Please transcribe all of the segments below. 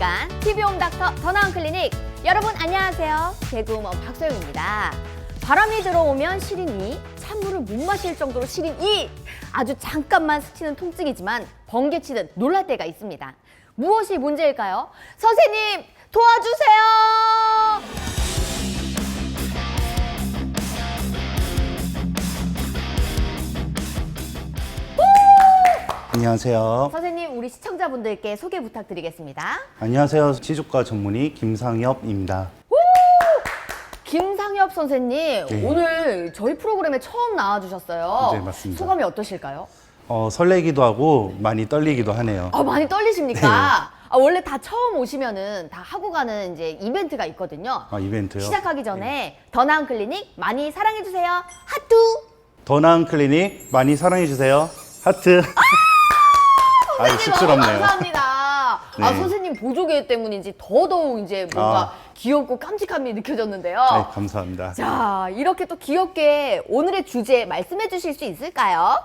시간 TV홈 닥터 더 나은 클리닉. 여러분 안녕하세요. 개그우먼 박소영입니다. 바람이 들어오면 시린 이 찬물을 못 마실 정도로 시린 이. 아주 잠깐만 스치는 통증이지만 번개치듯 놀랄 때가 있습니다. 무엇이 문제일까요? 선생님 도와주세요 안녕하세요. 선생님 우리 시청자분들께 소개 부탁드리겠습니다 안녕하세요. 치주과 전문의 김상엽입니다. 김상엽 선생님 네. 오늘 저희 프로그램에 처음 나와주셨어요. 네, 맞습니다. 소감이 어떠실까요? 어, 설레기도 하고 많이 떨리기도 하네요. 아 많이 떨리십니까? 네. 아, 원래 다 처음 오시면은 다 하고 가는 이제 이벤트가 있거든요. 아, 이벤트요. 시작하기 전에 더 나은 클리닉 많이 사랑해 주세요. 하투. 더 나은 클리닉 많이 사랑해 주세요. 하트. 아, 선생님 쑥스럽네요. 너무 감사합니다. 아 네. 선생님 보조개 때문인지 더더욱 이제 뭔가 아. 귀엽고 깜찍함이 느껴졌는데요. 아, 감사합니다. 자 이렇게 또 귀엽게 오늘의 주제 말씀해 주실 수 있을까요?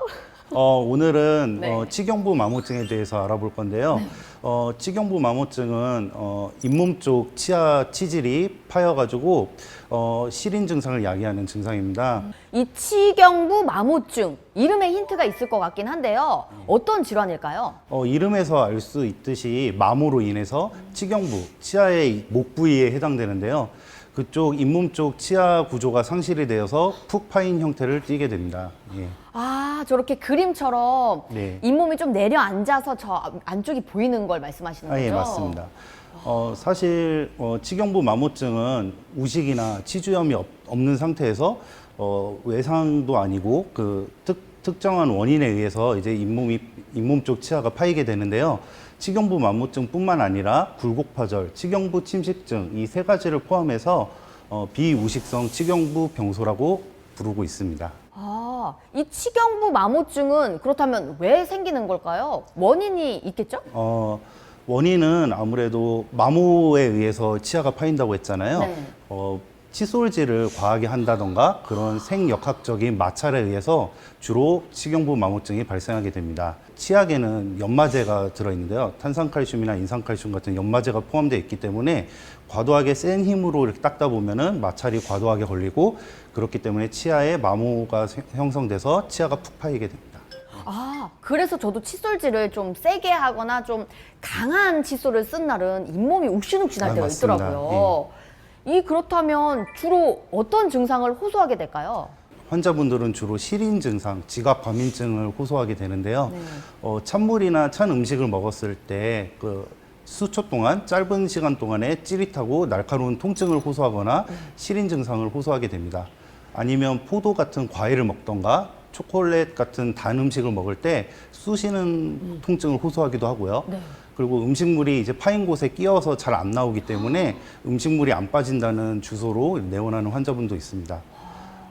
어, 오늘은 네. 어, 치경부 마모증에 대해서 알아볼 건데요. 어, 치경부 마모증은 어, 잇몸 쪽 치아 치질이 파여가지고 어, 시린 증상을 야기하는 증상입니다. 이 치경부 마모증 이름에 힌트가 있을 것 같긴 한데요. 어떤 질환일까요? 어, 이름에서 알 수 있듯이 마모로 인해서 치경부, 치아의 목 부위에 해당되는데요. 그쪽 잇몸 쪽 치아 구조가 상실이 되어서 푹 파인 형태를 띠게 됩니다. 예. 아 저렇게 그림처럼 네. 잇몸이 좀 내려앉아서 저 안쪽이 보이는 걸 말씀하시는 아, 거죠? 예, 맞습니다. 어, 사실 어, 치경부 마모증은 우식이나 치주염이 없, 없는 상태에서 어, 외상도 아니고 그 특, 특정한 원인에 의해서 이제 잇몸이 잇몸 쪽 치아가 파이게 되는데요. 치경부 마모증뿐만 아니라 굴곡파절, 치경부 침식증 이 세 가지를 포함해서 어, 비우식성 치경부 병소라고 부르고 있습니다. 아, 이 치경부 마모증은 그렇다면 왜 생기는 걸까요? 원인이 있겠죠? 어, 원인은 아무래도 마모에 의해서 치아가 파인다고 했잖아요. 네. 어, 칫솔질을 과하게 한다던가 그런 생역학적인 마찰에 의해서 주로 치경부 마모증이 발생하게 됩니다. 치약에는 연마제가 들어있는데요. 탄산칼슘이나 인산칼슘 같은 연마제가 포함되어 있기 때문에 과도하게 센 힘으로 이렇게 닦다 보면은 마찰이 과도하게 걸리고 그렇기 때문에 치아에 마모가 생- 형성돼서 치아가 푹 파이게 됩니다. 아, 그래서 저도 칫솔질을 좀 세게 하거나 좀 강한 칫솔을 쓴 날은 잇몸이 욱신욱신할 아, 때가 맞습니다. 있더라고요. 이 그렇다면 주로 어떤 증상을 호소하게 될까요? 환자분들은 주로 시린 증상, 지각 과민증을 호소하게 되는데요. 네. 어, 찬물이나 찬 음식을 먹었을 때 그 수초 동안 짧은 시간 동안에 찌릿하고 날카로운 통증을 호소하거나 시린 증상을 호소하게 됩니다. 아니면 포도 같은 과일을 먹던가 초콜릿 같은 단 음식을 먹을 때 쑤시는 통증을 호소하기도 하고요. 네. 그리고 음식물이 이제 파인 곳에 끼어서 잘 안 나오기 때문에 음식물이 안 빠진다는 주소로 내원하는 환자분도 있습니다.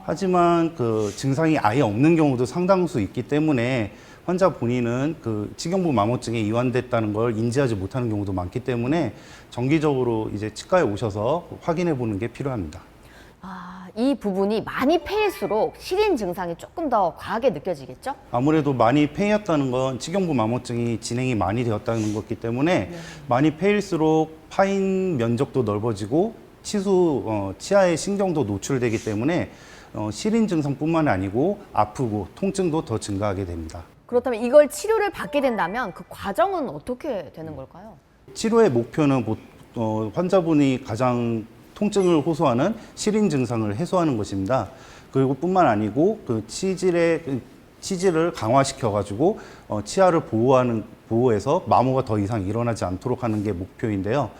하지만 그 증상이 아예 없는 경우도 상당수 있기 때문에 환자 본인은 그 치경부 마모증에 이완됐다는 걸 인지하지 못하는 경우도 많기 때문에 정기적으로 이제 치과에 오셔서 확인해 보는 게 필요합니다. 아, 이 부분이 많이 패일수록 시린 증상이 조금 더 과하게 느껴지겠죠? 아무래도 많이 폐였다는 건 치경부 마모증이 진행이 많이 되었다는 거기 때문에 많이 폐일수록 파인 면적도 넓어지고 치수 어, 치아의 신경도 노출되기 때문에 어, 시린 증상뿐만 아니고 아프고 통증도 더 증가하게 됩니다. 그렇다면 이걸 치료를 받게 된다면 그 과정은 어떻게 되는 걸까요? 치료의 목표는 보- 어, 환자분이 가장 통증을 호소하는 시린 증상을 해소하는 것입니다. 그리고 뿐만 아니고 그 치질의 그 치질을 강화시켜 가지고 어, 치아를 보호하는 보호해서 마모가 더 이상 일어나지 않도록 하는 게 목표인데요.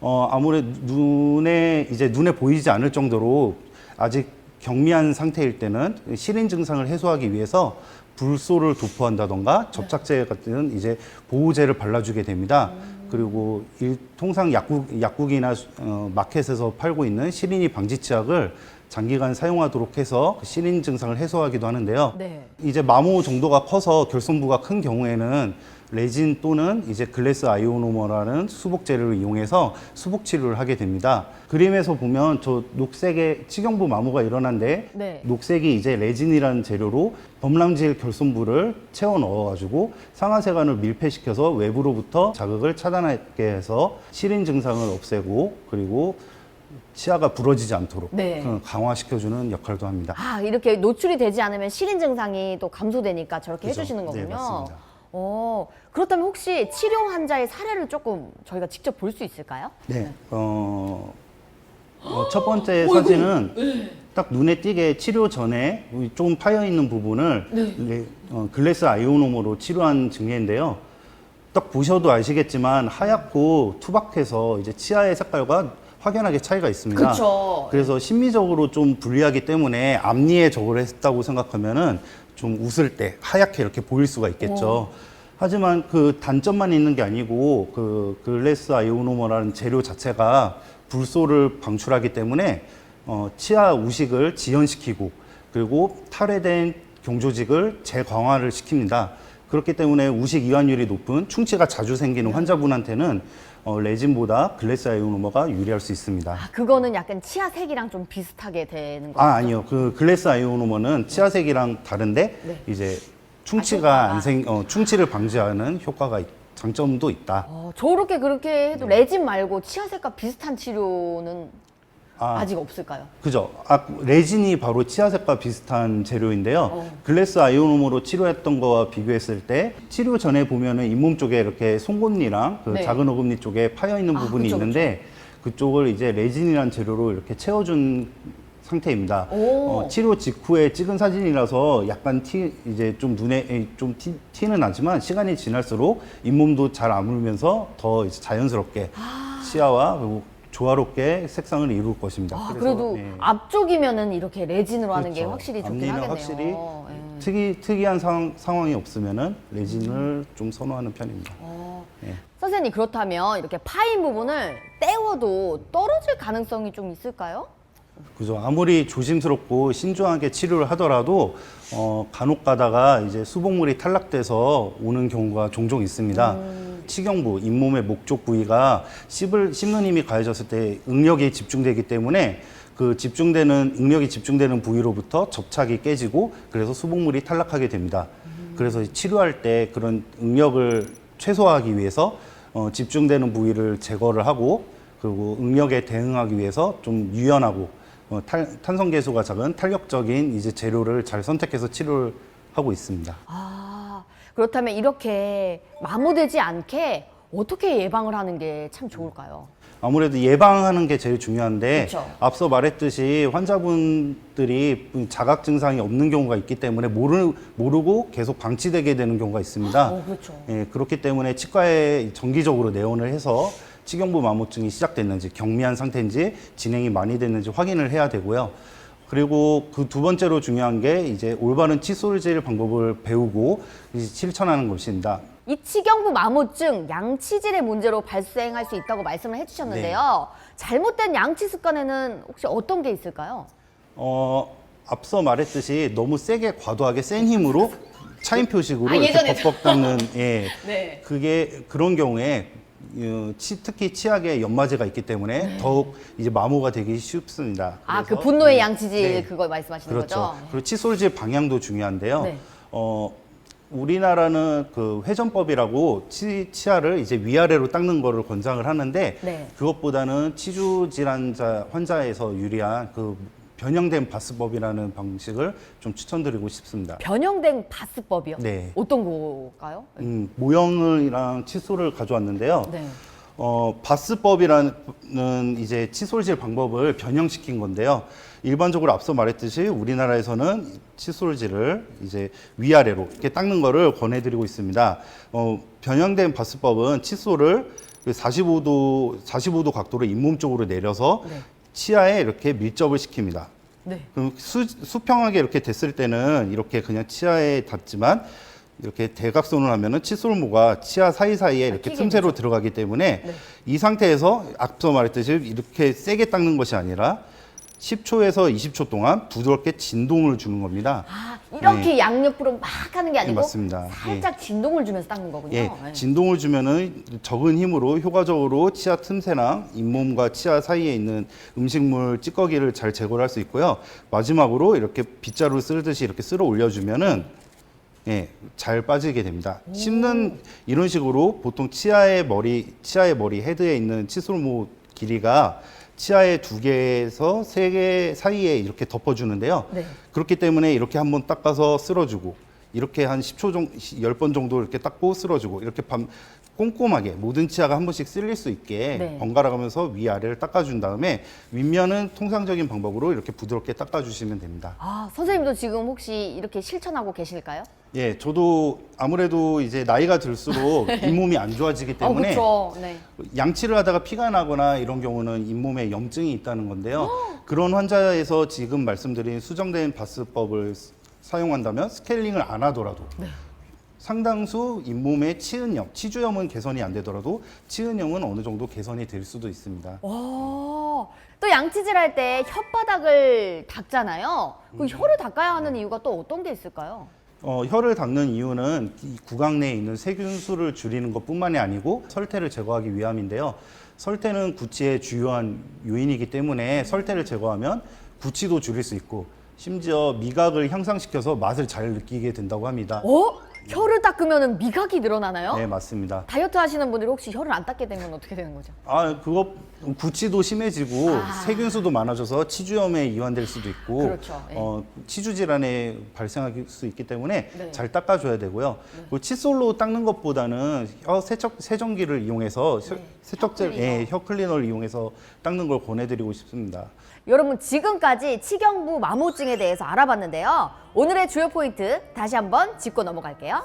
어, 아무래도 눈에 이제 눈에 보이지 않을 정도로 아직 경미한 상태일 때는 시린 증상을 해소하기 위해서 불소를 도포한다던가 접착제 같은 이제 보호제를 발라주게 됩니다. 그리고 일, 통상 약국, 약국이나 어, 마켓에서 팔고 있는 시린이 방지 치약을 장기간 사용하도록 해서 그 시린 증상을 해소하기도 하는데요. 네. 이제 마모 정도가 커서 결손부가 큰 경우에는 레진 또는 이제 글래스 아이오노머라는 수복 재료를 이용해서 수복 치료를 하게 됩니다. 그림에서 보면 저 녹색의 치경부 마모가 일어난데 네. 녹색이 이제 레진이라는 재료로 범람질 결손부를 채워 넣어가지고 상하세관을 밀폐시켜서 외부로부터 자극을 차단하게 해서 시린 증상을 없애고 그리고 치아가 부러지지 않도록 네. 그 강화시켜주는 역할도 합니다. 아, 이렇게 노출이 되지 않으면 시린 증상이 또 감소되니까 저렇게 그죠. 해주시는 거군요. 네, 맞습니다. 어, 그렇다면 혹시 치료 환자의 사례를 조금 저희가 직접 볼 수 있을까요? 네. 어, 어, 첫 번째 사진은 딱 눈에 띄게 치료 전에 조금 파여 있는 부분을 레- 어, 글래스 아이오노모로 치료한 증례인데요. 딱 보셔도 아시겠지만 하얗고 투박해서 이제 치아의 색깔과 확연하게 차이가 있습니다. 그쵸. 그래서 심미적으로 좀 불리하기 때문에 앞니에 저걸 했다고 생각하면은 좀 웃을 때 하얗게 이렇게 보일 수가 있겠죠. 하지만 그 단점만 있는 게 아니고 그 글래스 아이오노머라는 재료 자체가 불소를 방출하기 때문에 어, 치아 우식을 지연시키고 그리고 탈해된 경조직을 재강화를 시킵니다. 그렇기 때문에 우식 이완율이 높은 충치가 자주 생기는 환자분한테는 어, 레진보다 글래스 아이오노머가 유리할 수 있습니다. 아, 그거는 약간 치아색이랑 좀 비슷하게 되는 거죠? 아 아니요 그 글래스 아이오노머는 치아색이랑 다른데 네. 이제 아, 충치가 효과가. 안 생, 어, 충치를 방지하는 효과가 있- 장점도 있다. 어, 저렇게 그렇게 해도 레진 말고 치아색과 비슷한 치료는 네. 아, 아. 직 없을까요? 그죠. 아, 레진이 바로 치아색과 비슷한 재료인데요. 어. 글래스 아이오노머로 치료했던 거와 비교했을 때 치료 전에 보면은 잇몸 쪽에 이렇게 송곳니랑 그 네. 작은 어금니 쪽에 파여 있는 아, 부분이 그쵸, 있는데 그쪽을 이제 레진이란 재료로 이렇게 채워준 상태입니다. 오. 어, 치료 직후에 찍은 사진이라서 약간 티 이제 좀 눈에 에, 좀 티, 티는 나지만 시간이 지날수록 잇몸도 잘 아물면서 더 자연스럽게 치아와 그리고 조화롭게 색상을 이룰 것입니다. 아, 그래서, 그래도 예. 앞쪽이면은 이렇게 레진으로 하는 게 그렇죠. 확실히 좋긴 앞니는 하겠네요. 확실히 예. 특이 특이한 상황, 상황이 없으면은 레진을 좀 선호하는 편입니다. 어. 예. 선생님 그렇다면 이렇게 파인 부분을 떼워도 떨어질 가능성이 좀 있을까요? 그죠. 아무리 조심스럽고 신중하게 치료를 하더라도 어, 간혹 가다가 이제 수복물이 탈락돼서 오는 경우가 종종 있습니다. 치경부, 잇몸의 목쪽 부위가 씹을 씹는 힘이 가해졌을 때 응력이 집중되기 때문에 그 집중되는 응력이 집중되는 부위로부터 접착이 깨지고 그래서 수복물이 탈락하게 됩니다. 그래서 치료할 때 그런 응력을 최소화하기 위해서 어, 집중되는 부위를 제거를 하고 그리고 응력에 대응하기 위해서 좀 유연하고 어, 탈, 탄성 계수가 작은 탄력적인 이제 재료를 잘 선택해서 치료를 하고 있습니다. 아 그렇다면 이렇게 마모되지 않게 어떻게 예방을 하는 게 참 좋을까요? 아무래도 예방하는 게 제일 중요한데 그쵸. 앞서 말했듯이 환자분들이 자각 증상이 없는 경우가 있기 때문에 모르, 모르고 계속 방치되게 되는 경우가 있습니다. 어 그렇죠. 예, 그렇기 때문에 치과에 정기적으로 내원을 해서 치경부 마모증이 시작됐는지 경미한 상태인지 진행이 많이 됐는지 확인을 해야 되고요. 그리고 그 두 번째로 중요한 게 이제 올바른 칫솔질 방법을 배우고 실천하는 것입니다. 이 치경부 마모증 양치질의 문제로 발생할 수 있다고 말씀을 해주셨는데요. 네. 잘못된 양치 습관에는 혹시 어떤 게 있을까요? 어, 앞서 말했듯이 너무 세게 과도하게 센 힘으로 차인 표식으로 아, 이렇게 예전에 벅벅 닦는 예. 네. 그게 그런 경우에 특히 치약에 연마제가 있기 때문에 더욱 이제 마모가 되기 쉽습니다. 네. 아그 그래서 분노의 양치질 네. 그거 말씀하시는 그렇죠. 거죠? 그리고 칫솔질 방향도 중요한데요. 네. 어, 우리나라는 그 회전법이라고 치, 치아를 이제 위아래로 닦는 거를 권장을 하는데 네. 그것보다는 치주 질환자 환자에서 유리한 그 변형된 바스법이라는 방식을 좀 추천드리고 싶습니다. 변형된 바스법이요? 네. 어떤 거일까요? 음, 모형이랑 칫솔을 가져왔는데요. 네. 어, 바스법이라는 이제 칫솔질 방법을 변형시킨 건데요. 일반적으로 앞서 말했듯이 우리나라에서는 칫솔질을 이제 위아래로 이렇게 닦는 거를 권해드리고 있습니다. 어, 변형된 바스법은 칫솔을 45도, 45도 각도로 잇몸 쪽으로 내려서 네. 치아에 이렇게 밀접을 시킵니다. 네. 그럼 수, 수평하게 이렇게 됐을 때는 이렇게 그냥 치아에 닿지만 이렇게 대각선을 하면은 칫솔모가 치아 사이사이에 이렇게 끼게 틈새로 들어가기 때문에 네. 이 상태에서 앞서 말했듯이 이렇게 세게 닦는 것이 아니라 10초에서 20초 동안 부드럽게 진동을 주는 겁니다. 아, 이렇게 양옆으로 막 하는 게 아니고 네, 맞습니다. 살짝 진동을 주면서 닦는 거군요. 예, 네. 진동을 주면은 적은 힘으로 효과적으로 치아 틈새랑 잇몸과 치아 사이에 있는 음식물 찌꺼기를 잘 제거할 수 있고요. 마지막으로 이렇게 빗자루 쓸듯이 이렇게 쓸어 올려주면은 예, 잘 빠지게 됩니다. 씹는 이런 식으로 보통 치아의 머리, 치아의 머리 헤드에 있는 칫솔모 길이가 치아의 두 개에서 세 개 사이에 이렇게 덮어주는데요. 네. 그렇기 때문에 이렇게 한번 닦아서 쓸어주고 이렇게 한 10초 정도, 10번 정도 이렇게 닦고 쓸어주고 이렇게 밤 꼼꼼하게 모든 치아가 한 번씩 쓸릴 수 있게 네. 번갈아 가면서 위아래를 닦아준 다음에 윗면은 통상적인 방법으로 이렇게 부드럽게 닦아주시면 됩니다. 아, 선생님도 지금 혹시 이렇게 실천하고 계실까요? 예, 저도 아무래도 이제 나이가 들수록 잇몸이 안 좋아지기 아, 때문에 그렇죠. 네. 양치를 하다가 피가 나거나 이런 경우는 잇몸에 염증이 있다는 건데요. 그런 환자에서 지금 말씀드린 수정된 바스법을 스- 사용한다면 스케일링을 안 하더라도 상당수 잇몸의 치은염, 치주염은 개선이 안 되더라도 치은염은 어느 정도 개선이 될 수도 있습니다. 오, 또 양치질 할 때 혓바닥을 닦잖아요. 그 혀를 닦아야 하는 이유가 또 어떤 게 있을까요? 어, 혀를 닦는 이유는 이 구강 내에 있는 세균수를 줄이는 것뿐만이 아니고 설태를 제거하기 위함인데요. 설태는 구취의 주요한 요인이기 때문에 설태를 제거하면 구취도 줄일 수 있고 심지어 미각을 향상시켜서 맛을 잘 느끼게 된다고 합니다. 어? 혀를 닦으면 미각이 늘어나나요? 네, 맞습니다. 다이어트 하시는 분들이 혹시 혀를 안 닦게 되면 어떻게 되는 거죠? 아, 그거 구취도 심해지고 아. 세균수도 많아져서 치주염에 이완될 수도 있고 그렇죠. 예. 어, 치주 질환에 발생할 수 있기 때문에 네. 잘 닦아줘야 되고요. 그리고 칫솔로 닦는 것보다는 혀 세척 세정기를 이용해서 세- 네, 세척제 혀 클리너. 예, 혀 클리너를 이용해서 닦는 걸 권해드리고 싶습니다. 여러분 지금까지 치경부 마모증에 대해서 알아봤는데요. 오늘의 주요 포인트 다시 한번 짚고 넘어갈게요.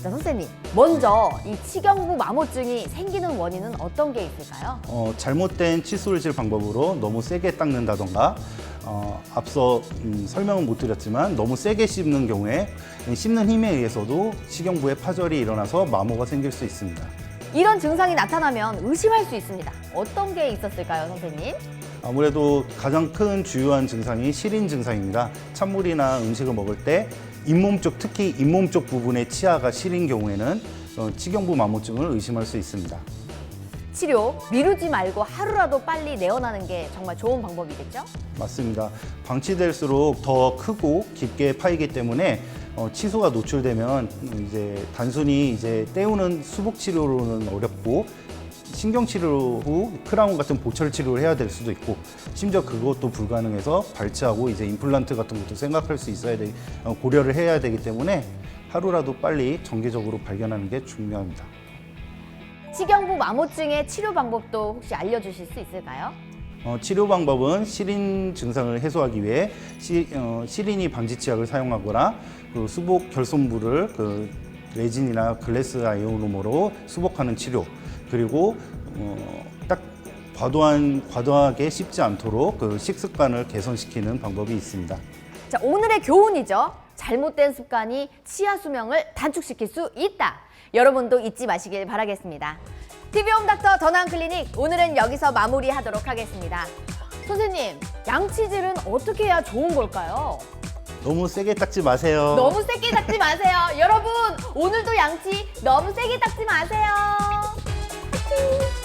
자 선생님, 먼저 이 치경부 마모증이 생기는 원인은 어떤 게 있을까요? 어, 잘못된 칫솔질 방법으로 너무 세게 닦는다던가 어, 앞서 음, 설명은 못 드렸지만 너무 세게 씹는 경우에 씹는 힘에 의해서도 식용부에 파절이 일어나서 마모가 생길 수 있습니다. 이런 증상이 나타나면 의심할 수 있습니다. 어떤 게 있었을까요, 선생님? 아무래도 가장 큰 주요한 증상이 시린 증상입니다. 찬물이나 음식을 먹을 때 잇몸 쪽 특히 잇몸 쪽 부분의 치아가 시린 경우에는 어, 치경부 마모증을 의심할 수 있습니다. 치료 미루지 말고 하루라도 빨리 내어나는 게 정말 좋은 방법이겠죠? 맞습니다. 방치될수록 더 크고 깊게 파이기 때문에 어, 치수가 노출되면 이제 단순히 이제 떼우는 수복 치료로는 어렵고 신경 치료 후 크라운 같은 보철 치료를 해야 될 수도 있고 심지어 그것도 불가능해서 발치하고 이제 임플란트 같은 것도 생각할 수 있어야 돼 어, 고려를 해야 되기 때문에 하루라도 빨리 정기적으로 발견하는 게 중요합니다. 치경부 마모증의 치료 방법도 혹시 알려주실 수 있을까요? 어, 치료 방법은 시린 증상을 해소하기 위해 시, 어, 시린이 방지 치약을 사용하거나 그 수복 결손물을 그 레진이나 글래스 아이오노모로 수복하는 치료 그리고 어, 딱 과도한 과도하게 씹지 않도록 그 식습관을 개선시키는 방법이 있습니다. 자, 오늘의 교훈이죠. 잘못된 습관이 치아 수명을 단축시킬 수 있다. 여러분도 잊지 마시길 바라겠습니다. TV홈 닥터 더나은 클리닉 오늘은 여기서 마무리하도록 하겠습니다. 선생님, 양치질은 어떻게 해야 좋은 걸까요? 너무 세게 닦지 마세요. 너무 세게 닦지 마세요. 여러분, 오늘도 양치 너무 세게 닦지 마세요. 감사합니다.